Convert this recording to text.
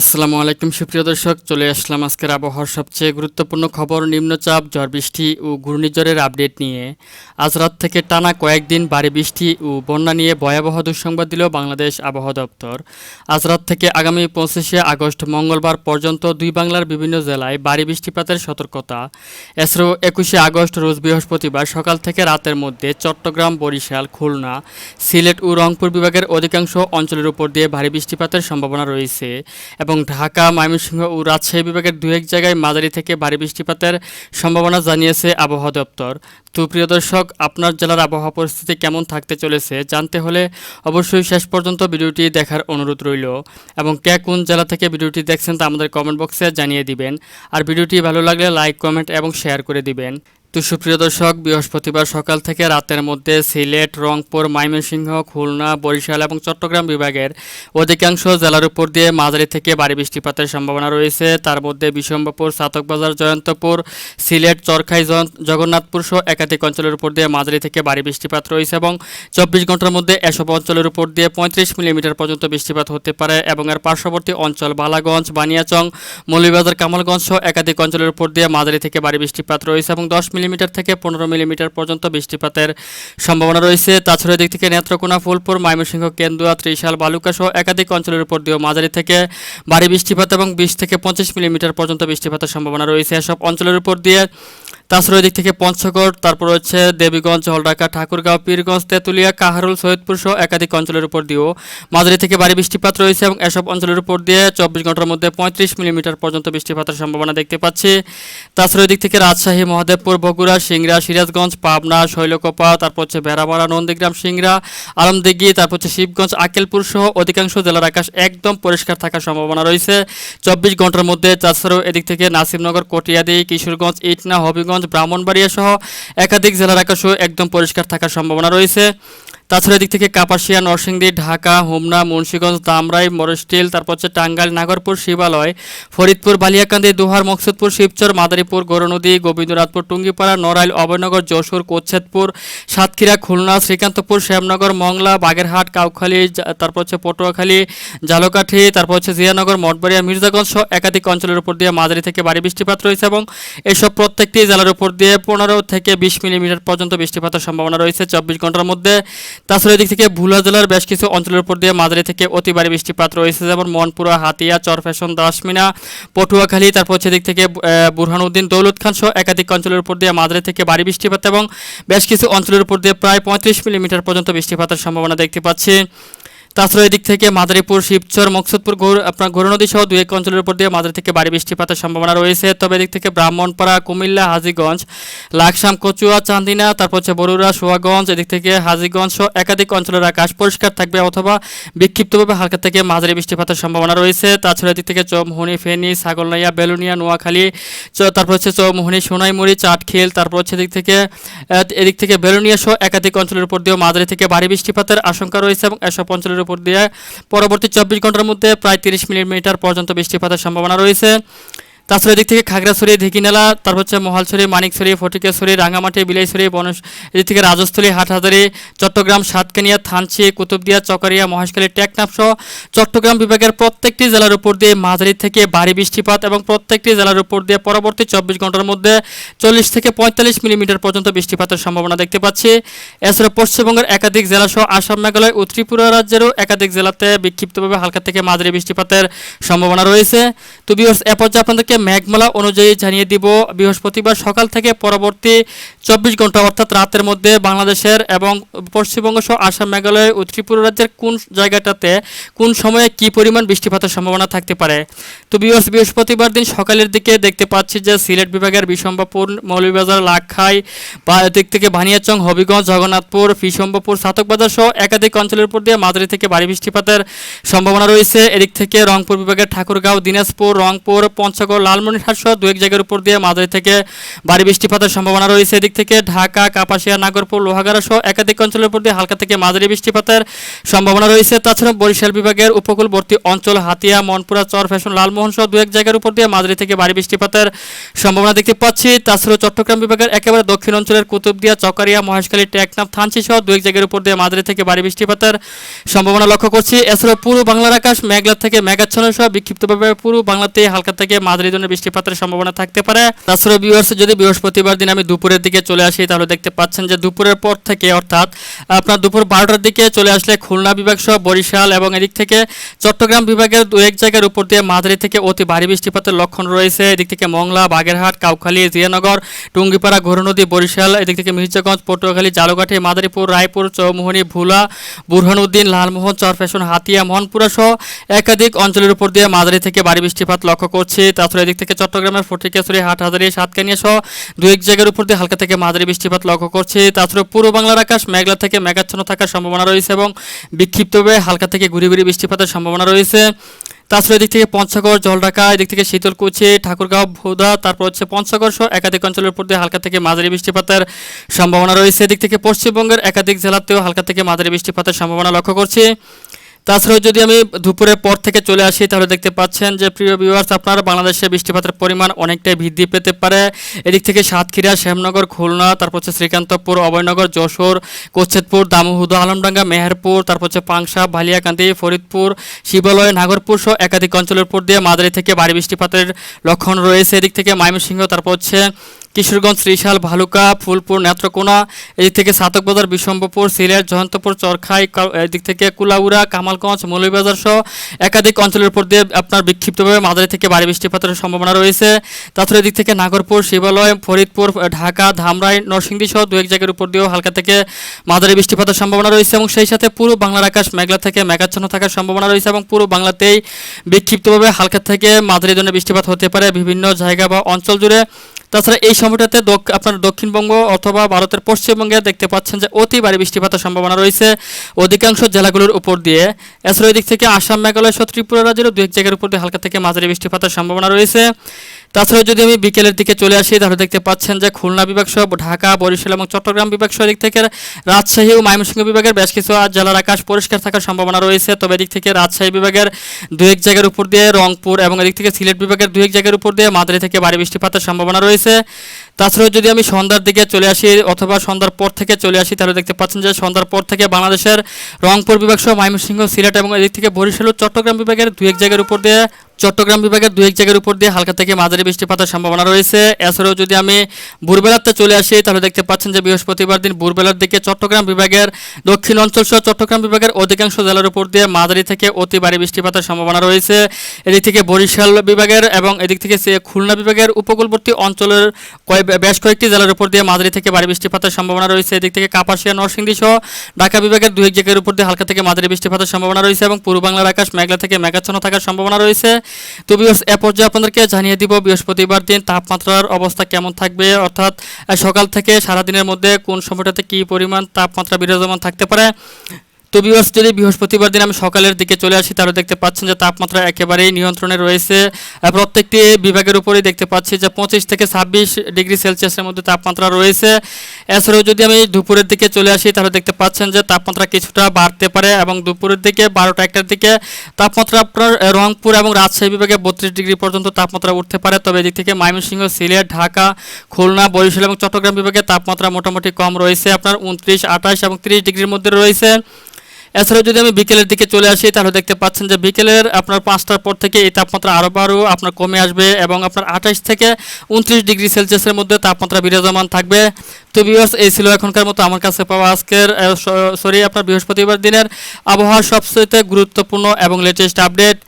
আসসালামু আলাইকুম, সুপ্রিয় দর্শক। চলে আসলাম আজকের আবহাওয়ার সবচেয়ে গুরুত্বপূর্ণ খবর, নিম্নচাপ, ঝড় বৃষ্টি ও ঘূর্ণিঝড়ের আপডেট নিয়ে। আজ রাত থেকে টানা কয়েকদিন ভারী বৃষ্টি ও বন্যা নিয়ে ভয়াবহ দুঃসংবাদ দিল বাংলাদেশ আবহাওয়া দপ্তর। আজ রাত থেকে আগামী পঁচিশে আগস্ট মঙ্গলবার পর্যন্ত দুই বাংলার বিভিন্ন জেলায় ভারী বৃষ্টিপাতের সতর্কতা। এছাড়াও একুশে আগস্ট রোজ বৃহস্পতিবার সকাল থেকে রাতের মধ্যে চট্টগ্রাম, বরিশাল, খুলনা, সিলেট ও রংপুর বিভাগের অধিকাংশ অঞ্চলের উপর দিয়ে ভারী বৃষ্টিপাতের সম্ভাবনা রয়েছে। এবং ঢাকা, ময়মনসিংহ ও রাজশাহী বিভাগের দু এক জায়গায় মাঝারি থেকে ভারী বৃষ্টিপাতের সম্ভাবনা জানিয়েছে আবহাওয়া দপ্তর। তো প্রিয় দর্শক, আপনার জেলার আবহাওয়া পরিস্থিতি কেমন থাকতে চলেছে জানতে হলে অবশ্যই শেষ পর্যন্ত ভিডিওটি দেখার অনুরোধ রইল। এবং কে কোন জেলা থেকে ভিডিওটি দেখছেন তা আমাদের কমেন্ট বক্সে জানিয়ে দিবেন। আর ভিডিওটি ভালো লাগলে লাইক, কমেন্ট এবং শেয়ার করে দিবেন। তো সুপ্রিয় দর্শক, বৃহস্পতিবার সকাল থেকে রাতের মধ্যে সিলেট, রংপুর, ময়মনসিংহ, খুলনা, বরিশাল এবং চট্টগ্রাম বিভাগের অধিকাংশ জেলার উপর দিয়ে মাঝারি থেকে ভারী বৃষ্টিপাতের সম্ভাবনা রয়েছে। তার মধ্যে বিশম্বপুর চাতকবাজার জয়ন্তপুর, সিলেট, চরখাই জগন্নাথপুর সহ একাধিক অঞ্চলের উপর দিয়ে মাঝারি থেকে ভারী বৃষ্টিপাত রয়েছে এবং চব্বিশ ঘণ্টার মধ্যে এসব অঞ্চলের উপর দিয়ে পঁয়ত্রিশ মিলিমিটার পর্যন্ত বৃষ্টিপাত হতে পারে এবং এর পার্শ্ববর্তী অঞ্চল বালাগঞ্জ, বানিয়াচং, মৌলভীবাজার, কামালগঞ্জ সহ একাধিক অঞ্চলের উপর দিয়ে মাঝারি থেকে ভারী বৃষ্টিপাত রয়েছে এবং দশ মিলিমিটার থেকে পনেরো মিলিমিটার পর্যন্ত বৃষ্টিপাতের সম্ভাবনা রয়েছে। তাছাড়া এদিক থেকে নেত্রকোনা, ফুলপুর, ময়মনসিংহ, কেন্দুয়া, ত্রিশাল বালুকা সহ একাধিক অঞ্চলের উপর দিয়েও মাঝারি থেকে ভারী বৃষ্টিপাত এবং বিশ থেকে পঁচিশ মিলিমিটার পর্যন্ত বৃষ্টিপাতের সম্ভাবনা রয়েছে এসব অঞ্চলের উপর দিয়ে। তাছাড়া দিক থেকে পঞ্চগড়, তারপর হচ্ছে দেবীগঞ্জ, হলঢাকা, ঠাকুরগাঁও, পীরগঞ্জ, তেঁতুলিয়া, কাহারুল, সৈয়দপুর সহ একাধিক অঞ্চলের উপর দিয়েও মাঝারি থেকে ভারী বৃষ্টিপাত রয়েছে এবং এসব অঞ্চলের উপর দিয়ে চব্বিশ ঘণ্টার মধ্যে পঁয়ত্রিশ মিলিমিটার পর্যন্ত বৃষ্টিপাতের সম্ভাবনা দেখতে পাচ্ছি। তাছাড়া দিক থেকে রাজশাহী, মহাদেবপুর বগুড়া সিংড়া, সিরাজগঞ্জ, পাবনা, শৈলকোপা, তারপর হচ্ছে ভেড়ামারা, নন্দীগ্রাম, সিংড়া আলমদিঘি তারপর হচ্ছে শিবগঞ্জ, আকেলপুর সহ অধিকাংশ জেলার আকাশ একদম পরিষ্কার থাকার সম্ভাবনা রয়েছে। চব্বিশ ঘণ্টার মধ্যে তাছাড়াও এদিক থেকে নাসিমনগর, কটিয়াদি, কিশোরগঞ্জ, ইটনা, হবিগঞ্জ, ব্রাহ্মণবাড়িয়া সহ একাধিক জেলার আকাশও একদম পরিষ্কার থাকার সম্ভাবনা রয়েছে। তাছাড়া এদিক থেকে কাপাসিয়া, নরসিংদী, ঢাকা, হোমনা, মুন্সীগঞ্জ, দামরাই মরস্টিল তারপর হচ্ছে টাঙ্গাইল, নাগরপুর, শিবালয়, ফরিদপুর, বালিয়াকান্দি, দোহার, মকসুদপুর, শিবচর, মাদারীপুর, গৌরনদী, গোবিন্দরাজপুর, টুঙ্গিপাড়া, নড়াইল, অভয়নগর, যশোর কোচ্ছেদপুর সাতক্ষীরা, খুলনা, শ্রীকান্তপুর, শ্যামনগর, মংলা, বাগেরহাট, কাউখালী তারপর হচ্ছে পটুয়াখালী, জালকাঠি, তারপর হচ্ছে জিয়ানগর, মঠবাড়িয়া, মির্জাগঞ্জ সহ একাধিক অঞ্চলের উপর দিয়ে মাঝারি থেকে ভারী বৃষ্টিপাত রয়েছে এবং এসব প্রত্যেকটি জেলার উপর দিয়ে পনেরো থেকে বিশ মিলিমিটার পর্যন্ত বৃষ্টিপাতের সম্ভাবনা রয়েছে। চব্বিশ ঘণ্টার মধ্যে তাছাড়া এদিক থেকে ভুলা জেলার বেশ কিছু অঞ্চলের উপর দিয়ে মাঝারি থেকে অতি ভারী বৃষ্টিপাত রয়েছে, যেমন মনপুরা হাতিয়া চরফ্যাশন দাসমিনা, পটুয়াখালী, তারপর হচ্ছে এদিক থেকে বুরহান বুরহানুদ্দিন দৌলত খান সহ একাধিক অঞ্চলের উপর দিয়ে মাঝারি থেকে ভারী বৃষ্টিপাত এবং বেশ কিছু অঞ্চলের উপর দিয়ে প্রায় পঁয়ত্রিশ মিলিমিটার পর্যন্ত বৃষ্টিপাতের সম্ভাবনা দেখতে পাচ্ছি। তাছাড়া এদিক থেকে মাদারীপুর, শিবচর, মকসুদপুর গৌর আপনার গৌরনদী সহ দু এক অঞ্চলের উপর দিয়ে মাদারি থেকে ভারী বৃষ্টিপাতের সম্ভাবনা রয়েছে। তবে এদিক থেকে ব্রাহ্মণপাড়া, কুমিল্লা, হাজীগঞ্জ, লাকসাম, কচুয়া, চান্দিনা, তারপর হচ্ছে বরুড়া, সোয়াগঞ্জ, এদিক থেকে হাজীগঞ্জ সহ একাধিক অঞ্চলের আকাশ পরিষ্কার থাকবে অথবা বিক্ষিপ্তভাবে হালকা থেকে মাঝারি বৃষ্টিপাতের সম্ভাবনা রয়েছে। তাছাড়া এদিক থেকে চৌমোহনী, ফেনী, ছাগলনাইয়া, বেলুনিয়া, নোয়াখালী তারপর হচ্ছে চৌমোহনী, সোনাইমুড়ি চাটখিল তারপর হচ্ছে এদিক থেকে এদিক থেকে বেলুনিয়া সহ একাধিক অঞ্চলের উপর দিয়েও মাঝারি থেকে ভারী বৃষ্টিপাতের আশঙ্কা রয়েছে এবং এসব অঞ্চলের উপর দিয়ে পরবর্তী চব্বিশ ঘণ্টার মধ্যে প্রায় তিরিশ মিলিমিটার পর্যন্ত বৃষ্টিপাতের সম্ভাবনা রয়েছে। তাছাড়া এদিক থেকে খাগড়াছড়ি ধিকিনালা তারপর হচ্ছে মহালছড়ি, মানিকছড়ি ফটিকেশ্বরী রাঙামাটি বিলাইছড়ি, বনস, এদিক থেকে রাজস্থলী, হাটহাজারি, চট্টগ্রাম, সাতকানিয়া, থানচি, কুতুবদিয়া, চকারিয়া, মহেশখালী, টেকনাফ চট্টগ্রাম বিভাগের প্রত্যেকটি জেলার উপর দিয়ে মাঝারি থেকে ভারী বৃষ্টিপাত এবং প্রত্যেকটি জেলার উপর দিয়ে পরবর্তী চব্বিশ ঘণ্টার মধ্যে চল্লিশ থেকে পঁয়তাল্লিশ মিলিমিটার পর্যন্ত বৃষ্টিপাতের সম্ভাবনা দেখতে পাচ্ছি। এছাড়া পশ্চিমবঙ্গের একাধিক জেলা সহ আসাম, মেঘালয় ও ত্রিপুরা রাজ্যেরও একাধিক জেলাতে বিক্ষিপ্তভাবে হালকা থেকে মাঝারি বৃষ্টিপাতের সম্ভাবনা রয়েছে। তো বিহস এ পর্যায়ে আপনাদেরকে মেঘমালা অনুযায়ী জানিয়ে দিব, বৃহস্পতিবার সকাল থেকে পরবর্তী চব্বিশ ঘণ্টা অর্থাৎ রাতের মধ্যে বাংলাদেশের এবং পশ্চিমবঙ্গ সহ আসাম, মেঘালয় ও ত্রিপুরা রাজ্যের কোন জায়গাটাতে কোন সময়ে কি পরিমাণ বৃষ্টিপাতের সম্ভাবনা থাকতে পারে? তো বিহস বৃহস্পতিবার দিন সকালের দিকে দেখতে পাচ্ছি যে সিলেট বিভাগের বিশম্বপুর মৌলভীবাজার লাখাই বা দিক থেকে ভানিয়াচং হবিগঞ্জ, জগন্নাথপুর বিশম্বপুর সাতকবাজার সহ একাধিক অঞ্চলের উপর দিয়ে মাঝারি থেকে ভারী বৃষ্টিপাতের সম্ভাবনা রয়েছে। এদিক থেকে রংপুর বিভাগের ঠাকুরগাঁও, দিনাজপুর, রংপুর, পঞ্চগড় লালমনিরহাট সহ দু এক জায়গার উপর দিয়ে মাঝারি থেকে ভারী বৃষ্টিপাতের সম্ভাবনা রয়েছে। এদিক থেকে ঢাকা, কাপাসিয়া, নাগরপুর, লোহাগাড়া সহ একাধিক অঞ্চলের উপর দিয়ে হালকা থেকে মাঝারি বৃষ্টিপাতের সম্ভাবনা রয়েছে। তাছাড়া বরিশাল বিভাগের উপকূলবর্তী অঞ্চল হাতিয়া, মনপুরা, চর, ফ্যাশন, লালমোহন সহ দু এক জায়গার উপর দিয়ে মাঝারি থেকে ভারী বৃষ্টিপাতের সম্ভাবনা দেখতে পাচ্ছি। তাছাড়াও চট্টগ্রাম বিভাগের একেবারে দক্ষিণ অঞ্চলের কুতুবদিয়া, চকারিয়া, মহেশখালী, টেকনাফ, থানচি সহ দু এক জায়গার উপর দিয়ে মাঝারি থেকে ভারী বৃষ্টিপাতের সম্ভাবনা লক্ষ্য করছি। এছাড়াও পুরো বাংলার আকাশ মেঘলা থেকে মেঘাচ্ছন্ন সহ বিক্ষিপ্তভাবে পুরো বাংলাতে হালকা থেকে মাঝারি ধরনের বৃষ্টিপাতের সম্ভাবনা থাকতে পারে। তাছাড়াও ভিউয়ার্স যদি বৃহস্পতিবার দিন আমি দুপুরের দিকে চলে আসি, তাহলে দেখতে পাচ্ছেন যে দুপুরের পর থেকে, অর্থাৎ আপনার দুপুর বারোটার দিকে চলে আসলে খুলনা বিভাগ সহ বরিশাল এবং এদিক থেকে চট্টগ্রাম বিভাগের দু এক জায়গার উপর দিয়ে মাঝারি থেকে অতি ভারী বৃষ্টিপাতের লক্ষণ রয়েছে। এদিক থেকে মংলা, বাগেরহাট, কাউখালী, জিয়ানগর, টুঙ্গিপাড়া ঘোরনদী বরিশাল, এদিক থেকে মির্জাগঞ্জ, পটুয়াখালী, জালুকাঠি, মাদারীপুর, রায়পুর, চৌমোহনী, ভুলা, বুরহানুদ্দিন, লালমোহন চরফ্যাশন হাতিয়া, মহনপুরা সহ একাধিক অঞ্চলের উপর দিয়ে মাঝারি থেকে ভারী বৃষ্টিপাত লক্ষ্য করছি। তাছাড়া এদিক থেকে চট্টগ্রামের ফটিকেশ্বরী হাটহাজারি সাতকানিয়া সহ দু এক জায়গার উপর দিয়ে হালকা থেকে মাঝারি বৃষ্টিপাত লক্ষ্য করছে। তাছাড়া পুরো বাংলার আকাশ মেঘলা থেকে মেঘাচ্ছন্ন থাকার সম্ভাবনা রয়েছে এবং বিক্ষিপ্তভাবে হালকা থেকে ঘুরি ঘুরি বৃষ্টিপাতের সম্ভাবনা রয়েছে। তাছাড়া এদিক থেকে পঞ্চগড়, জলঢাকা, এদিক থেকে শীতলকুচি, ঠাকুরগাঁও, ভোদা, তারপর হচ্ছে পঞ্চগড় সহ একাধিক অঞ্চলের উপর দিয়ে হালকা থেকে মাঝারি বৃষ্টিপাতের সম্ভাবনা রয়েছে। এদিক থেকে পশ্চিমবঙ্গের একাধিক জেলাতেও হালকা থেকে মাঝারি বৃষ্টিপাতের সম্ভাবনা লক্ষ্য করছি। তাছাড়াও যদি আমি দুপুরের পর থেকে চলে আসি, তাহলে দেখতে পাচ্ছেন যে, প্রিয় ভিউয়ার্স আপনার বাংলাদেশে বৃষ্টিপাতের পরিমাণ অনেকটাই বৃদ্ধি পেতে পারে। এদিক থেকে সাতক্ষীরা, শ্যামনগর, খুলনা, তারপর হচ্ছে শ্রীকান্তপুর, অভয়নগর, যশোর কোচ্ছেদপুর দামোহুদা, আলমডাঙ্গা, মেহেরপুর, তারপর হচ্ছে পাংশা ভালিয়াকান্দি ফরিদপুর, শিবালয়, নাগরপুর সহ একাধিক অঞ্চলের উপর দিয়ে মাদারি থেকে ভারী বৃষ্টিপাতের লক্ষণ রয়েছে। এদিক থেকে ময়মনসিংহ, তারপর হচ্ছে কিশোরগঞ্জ, ত্রিশাল, ভালুকা, ফুলপুর, নেত্রকোনা, এদিক থেকে সাতকবাজার বিশম্বপুর সিলেট, জয়ন্তপুর, চরখাই এদিক থেকে কুলাউড়া, কামালগঞ্জ, মৌলভীবাজার সহ একাধিক অঞ্চলের উপর দিয়ে আপনার বিক্ষিপ্তভাবে মাঝারি থেকে ভারী বৃষ্টিপাতের সম্ভাবনা রয়েছে। তাছাড়া এদিক থেকে নাগরপুর, শিবালয়, ফরিদপুর, ঢাকা, ধামরাই, নরসিংদী সহ দু এক জায়গার উপর দিয়েও হালকা থেকে মাঝারি বৃষ্টিপাতের সম্ভাবনা রয়েছে এবং সেই সাথে পুরো বাংলার আকাশ মেঘলা থেকে মেঘাচ্ছন্ন থাকার সম্ভাবনা রয়েছে এবং পুরো বাংলাতেই বিক্ষিপ্তভাবে হালকা থেকে মাঝারি ধরনের বৃষ্টিপাত হতে পারে বিভিন্ন জায়গা বা অঞ্চল জুড়ে। তাছাড়া এই সময়টাতে আপনার দক্ষিণবঙ্গ অথবা ভারতের পশ্চিমবঙ্গে দেখতে পাচ্ছেন যে অতি ভারী বৃষ্টিপাতের সম্ভাবনা রয়েছে। অধিকাংশ জেলাগুলোর উপর দিয়ে। এছাড়া এদিক থেকে আসাম, মেঘালয়, সহ ত্রিপুরা রাজ্যের দু এক জায়গার উপর দিয়ে হালকা থেকে মাঝারি বৃষ্টিপাতের সম্ভাবনা রয়েছে। তাছাড়া যদি আমি বিকেলের দিকে চলে আসি, তাহলে দেখতে পাচ্ছেন যে খুলনা বিভাগ সহ ঢাকা, বরিশাল এবং চট্টগ্রাম বিভাগ সহ দিক থেকে রাজশাহী ও ময়মনসিংহ বিভাগের বেশ কিছু আজ জেলার আকাশ পরিষ্কার থাকার সম্ভাবনা রয়েছে। তবে এদিক থেকে রাজশাহী বিভাগের দু এক জায়গার উপর দিয়ে রংপুর এবং এদিক থেকে সিলেট বিভাগের দু এক জায়গার উপর দিয়ে মাদারি থেকে ভারী বৃষ্টিপাতের সম্ভাবনা রয়েছে। তাছাড়াও যদি আমি সন্ধ্যার দিকে চলে আসি অথবা সন্ধ্যার পর থেকে চলে আসি, তাহলে দেখতে পাচ্ছেন যে সন্ধ্যার পর থেকে বাংলাদেশের রংপুর বিভাগ সহ ময়মনসিংহ, সিলেট এবং এদিক থেকে বরিশাল ও চট্টগ্রাম বিভাগের দু এক জায়গার উপর দিয়ে, চট্টগ্রাম বিভাগের দু এক জায়গার উপর দিয়ে হালকা থেকে মাঝারি বৃষ্টিপাতের সম্ভাবনা রয়েছে। এছাড়াও যদি আমি ভোরবেলাতে চলে আসি, তাহলে দেখতে পাচ্ছেন যে বৃহস্পতিবার দিন ভোরবেলার দিকে চট্টগ্রাম বিভাগের দক্ষিণ অঞ্চল সহ চট্টগ্রাম বিভাগের অধিকাংশ জেলার উপর দিয়ে মাঝারি থেকে অতি ভারী বৃষ্টিপাতের সম্ভাবনা রয়েছে। এদিক থেকে বরিশাল বিভাগের এবং এদিক থেকে খুলনা বিভাগের উপকূলবর্তী অঞ্চলের কয়েক বেশ কয়েকটি জেলার উপর দিয়ে মাঝারি থেকে ভারী বৃষ্টিপাতের সম্ভাবনা রয়েছে। এদিক থেকে কাপাসিয়া, নরসিংদী সহ ঢাকা বিভাগের দু এক জায়গার উপর দিয়ে হালকা থেকে মাঝারি বৃষ্টিপাতের সম্ভাবনা রয়েছে এবং পূর্ব বাংলার আকাশ মেঘলা থেকে মেঘাচ্ছন্ন থাকার সম্ভাবনা রয়েছে। তো বিয়স এ পর্যায়ে আপনাদেরকে জানিয়ে দিব বৃহস্পতিবার দিন তাপমাত্রার অবস্থা কেমন থাকবে? অর্থাৎ সকাল থেকে সারাদিনের মধ্যে কোন সময়টাতে কী পরিমাণ তাপমাত্রা বিরাজমান থাকতে পারে? তো বিভার্স যদি বৃহস্পতিবার দিন আমি সকালের দিকে চলে আসি, তাহলে দেখতে পাচ্ছেন যে তাপমাত্রা একেবারেই নিয়ন্ত্রণে রয়েছে। প্রত্যেকটি বিভাগের উপরেই দেখতে পাচ্ছি যে পঁচিশ থেকে ছাব্বিশ ডিগ্রি সেলসিয়াসের মধ্যে তাপমাত্রা রয়েছে। এছাড়াও যদি আমি দুপুরের দিকে চলে আসি, তাহলে দেখতে পাচ্ছেন যে তাপমাত্রা কিছুটা বাড়তে পারে এবং দুপুরের দিকে, বারোটা একটার দিকে তাপমাত্রা আপনার রংপুর এবং রাজশাহী বিভাগে বত্রিশ ডিগ্রি পর্যন্ত তাপমাত্রা উঠতে পারে। তবে এদিক থেকে ময়মনসিংহ, সিলেট, ঢাকা, খুলনা, বরিশাল এবং চট্টগ্রাম বিভাগে তাপমাত্রা মোটামুটি কম রয়েছে। আপনার উনত্রিশ, আঠাশ এবং তিরিশ ডিগ্রির মধ্যে রয়েছে। এছাড়াও যদি আমি বিকেলের দিকে চলে আসি, তাহলে দেখতে পাচ্ছেন যে বিকেলের আপনার পাঁচটার পর থেকে এই তাপমাত্রা আরও বারো, আপনার কমে আসবে এবং আপনার আঠাশ থেকে উনত্রিশ ডিগ্রি সেলসিয়াসের মধ্যে তাপমাত্রা বিরাজমান থাকবে। তো বিহস এই ছিল এখনকার মতো আমার কাছে পাওয়া আজকের সরি আপনার বৃহস্পতিবার দিনের আবহাওয়ার সবচেয়ে গুরুত্বপূর্ণ এবং লেটেস্ট আপডেট